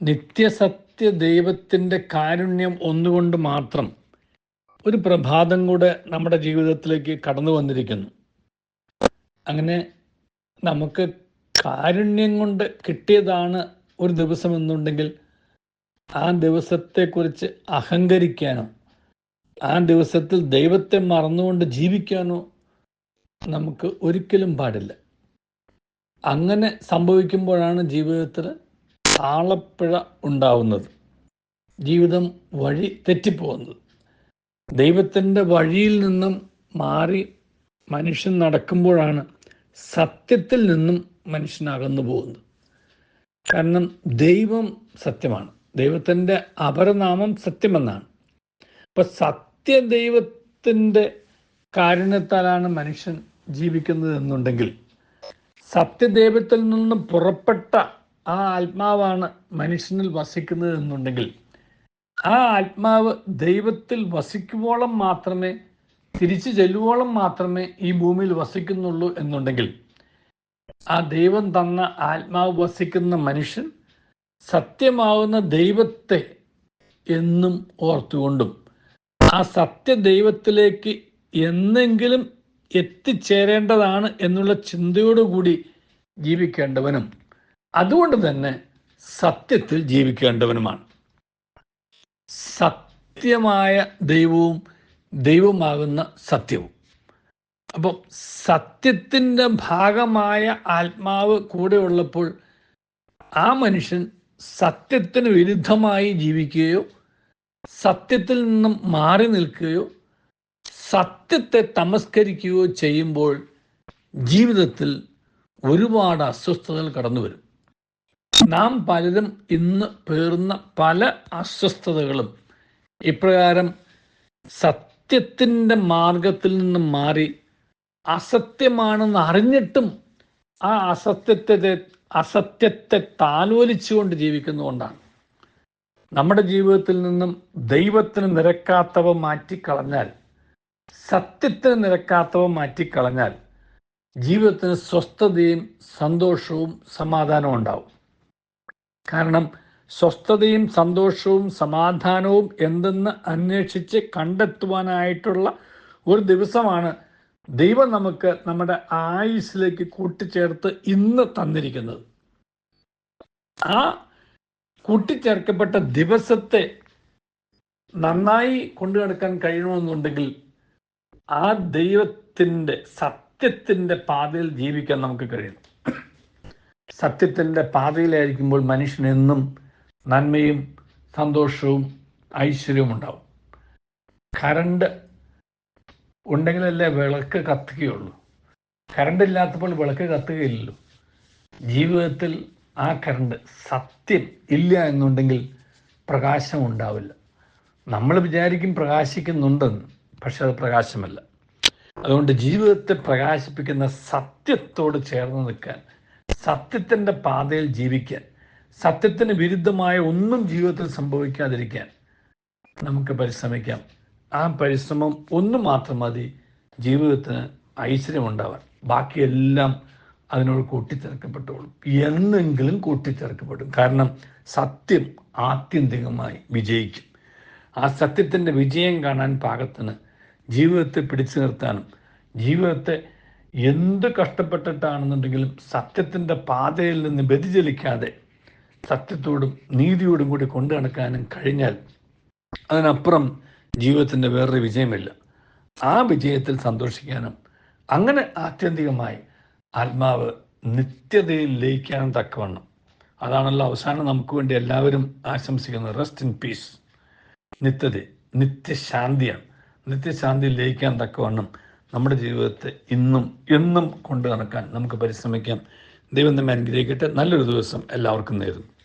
നിത്യസത്യ ദൈവത്തിന്റെ കാരുണ്യം ഒന്നുകൊണ്ട് മാത്രം ഒരു പ്രഭാതം കൂടെ നമ്മുടെ ജീവിതത്തിലേക്ക് കടന്നു വന്നിരിക്കുന്നു. അങ്ങനെ നമുക്ക് കാരുണ്യം കൊണ്ട് കിട്ടിയതാണ് ഒരു ദിവസം എന്നുണ്ടെങ്കിൽ ആ ദിവസത്തെക്കുറിച്ച് അഹങ്കരിക്കാനോ ആ ദിവസത്തിൽ ദൈവത്തെ മറന്നുകൊണ്ട് ജീവിക്കാനോ നമുക്ക് ഒരിക്കലും പാടില്ല. അങ്ങനെ സംഭവിക്കുമ്പോഴാണ് ജീവിതത്തിൽ താളപ്പിഴ ഉണ്ടാവുന്നത്. ജീവിതം വഴി തെറ്റിപ്പോകുന്നത്. ദൈവത്തിന്റെ വഴിയിൽ നിന്നും മാറി മനുഷ്യൻ നടക്കുമ്പോഴാണ് സത്യത്തിൽ നിന്നും മനുഷ്യൻ അകന്നു പോകുന്നത്. കാരണം ദൈവം സത്യമാണ്. ദൈവത്തിന്റെ അപരനാമം സത്യമെന്നാണ്. അപ്പൊ സത്യദൈവത്തിന്റെ കാരുണ്യത്താലാണ് മനുഷ്യൻ ജീവിക്കുന്നത് എന്നുണ്ടെങ്കിൽ സത്യദൈവത്തിൽ നിന്നും പുറപ്പെട്ട ആ ആത്മാവാണ് മനുഷ്യനിൽ വസിക്കുന്നത് എന്നുണ്ടെങ്കിൽ ആ ആത്മാവ് ദൈവത്തിൽ വസിക്കുവോളം മാത്രമേ തിരിച്ചു ചെല്ലുവോളം മാത്രമേ ഈ ഭൂമിയിൽ വസിക്കുന്നുള്ളൂ എന്നുണ്ടെങ്കിൽ ആ ദൈവം തന്ന ആത്മാവ് വസിക്കുന്ന മനുഷ്യൻ സത്യമാവുന്ന ദൈവത്തെ എന്നും ഓർത്തുകൊണ്ടും ആ സത്യ ദൈവത്തിലേക്ക് എന്നെങ്കിലും എത്തിച്ചേരേണ്ടതാണ് എന്നുള്ള ചിന്തയോടുകൂടി ജീവിക്കേണ്ടവനും അതുകൊണ്ട് തന്നെ സത്യത്തിൽ ജീവിക്കേണ്ടവനുമാണ്. സത്യമായ ദൈവവും ദൈവമാകുന്ന സത്യവും. അപ്പം സത്യത്തിന്റെ ഭാഗമായ ആത്മാവ് കൂടെ ഉള്ളപ്പോൾ ആ മനുഷ്യൻ സത്യത്തിന് വിരുദ്ധമായി ജീവിക്കുകയോ സത്യത്തിൽ നിന്നും മാറി നിൽക്കുകയോ സത്യത്തെ തമസ്കരിക്കുകയോ ചെയ്യുമ്പോൾ ജീവിതത്തിൽ ഒരുപാട് അസ്വസ്ഥതകൾ കടന്നു വരും നാം പലരും ഇന്ന് പേറുന്ന പല അസ്വസ്ഥതകളും ഇപ്രകാരം സത്യത്തിന്റെ മാർഗത്തിൽ നിന്ന് മാറി അസത്യമാണെന്ന് അറിഞ്ഞിട്ടും ആ അസത്യത്തെ അസത്യത്തെ താലോലിച്ചുകൊണ്ട് ജീവിക്കുന്നതുകൊണ്ടാണ്. നമ്മുടെ ജീവിതത്തിൽ നിന്നും ദൈവത്തിന് നിരക്കാത്തവ മാറ്റിക്കളഞ്ഞാൽ സത്യത്തിന് നിരക്കാത്തവ മാറ്റിക്കളഞ്ഞാൽ ജീവിതത്തിന് സ്വസ്ഥതയും സന്തോഷവും സമാധാനവും ഉണ്ടാവും. കാരണം സ്വസ്ഥതയും സന്തോഷവും സമാധാനവും എന്തെന്ന് അന്വേഷിച്ച് കണ്ടെത്തുവാനായിട്ടുള്ള ഒരു ദിവസമാണ് ദൈവം നമുക്ക് നമ്മുടെ ആയുസ്സിലേക്ക് കൂട്ടിച്ചേർത്ത് ഇന്ന് തന്നിരിക്കുന്നത്. ആ കൂട്ടിച്ചേർക്കപ്പെട്ട ദിവസത്തെ നന്നായി കൊണ്ടു നടക്കാൻ കഴിയണമെന്നുണ്ടെങ്കിൽ ആ ദൈവത്തിന്റെ സത്യത്തിന്റെ പാതയിൽ ജീവിക്കാൻ നമുക്ക് കഴിയണം. സത്യത്തിന്റെ പാതയിലായിരിക്കുമ്പോൾ മനുഷ്യനെന്നും നന്മയും സന്തോഷവും ഐശ്വര്യവും ഉണ്ടാവും. കറണ്ട് ഉണ്ടെങ്കിലല്ലേ വിളക്ക് കത്തുകയുള്ളൂ. കറണ്ട് ഇല്ലാത്തപ്പോൾ വിളക്ക് കത്തുകയില്ലല്ലോ. ജീവിതത്തിൽ ആ കറണ്ട് സത്യം ഇല്ല എന്നുണ്ടെങ്കിൽ പ്രകാശം ഉണ്ടാവില്ല. നമ്മൾ വിചാരിക്കും പ്രകാശിക്കുന്നുണ്ടെന്ന് പക്ഷെ അത് പ്രകാശമല്ല. അതുകൊണ്ട് ജീവിതത്തെ പ്രകാശിപ്പിക്കുന്ന സത്യത്തോട് ചേർന്ന് നിൽക്കാൻ സത്യത്തിന്റെ പാതയിൽ ജീവിക്കാൻ സത്യത്തിന് വിരുദ്ധമായ ഒന്നും ജീവിതത്തിൽ സംഭവിക്കാതിരിക്കാൻ നമുക്ക് പരിശ്രമിക്കാം. ആ പരിശ്രമം ഒന്ന് മാത്രം മതി ജീവിതത്തിന് ഐശ്വര്യമുണ്ടാവാൻ. ബാക്കിയെല്ലാം അതിനോട് കൂട്ടിച്ചേർക്കപ്പെട്ടോളും. എന്നെങ്കിലും കൂട്ടിച്ചേർക്കപ്പെടും. കാരണം സത്യം ആത്യന്തികമായി വിജയിക്കും. ആ സത്യത്തിന്റെ വിജയം കാണാൻ പാകത്തിന് ജീവിതത്തെ പിടിച്ചു നിർത്താനും ജീവിതത്തെ എന്ത് കഷ്ടപ്പെട്ടിട്ടാണെന്നുണ്ടെങ്കിലും സത്യത്തിന്റെ പാതയിൽ നിന്ന് വ്യതിചലിക്കാതെ സത്യത്തോടും നീതിയോടും കൂടി കൊണ്ടു നടക്കാനും കഴിഞ്ഞാൽ അതിനപ്പുറം ജീവിതത്തിന്റെ വേറൊരു വിജയമില്ല. ആ വിജയത്തിൽ സന്തോഷിക്കാനും അങ്ങനെ ആത്യന്തികമായി ആത്മാവ് നിത്യതയിൽ ലയിക്കാനും തക്കവണ്ണം. അതാണല്ലോ അവസാനം നമുക്ക് വേണ്ടി എല്ലാവരും ആശംസിക്കുന്നത്. റെസ്റ്റ് ഇൻ പീസ് നിത്യത നിത്യശാന്തിയാണ്. നിത്യശാന്തിയിൽ ലയിക്കാൻ തക്കവണ്ണം നമ്മുടെ ജീവിതത്തെ ഇന്നും എന്നും കൊണ്ടു നടക്കാൻ നമുക്ക് പരിശ്രമിക്കാം. ദൈവം നമ്മെ അനുഗ്രഹിക്കട്ടെ. നല്ലൊരു ദിവസം എല്ലാവർക്കും നേരുന്നു.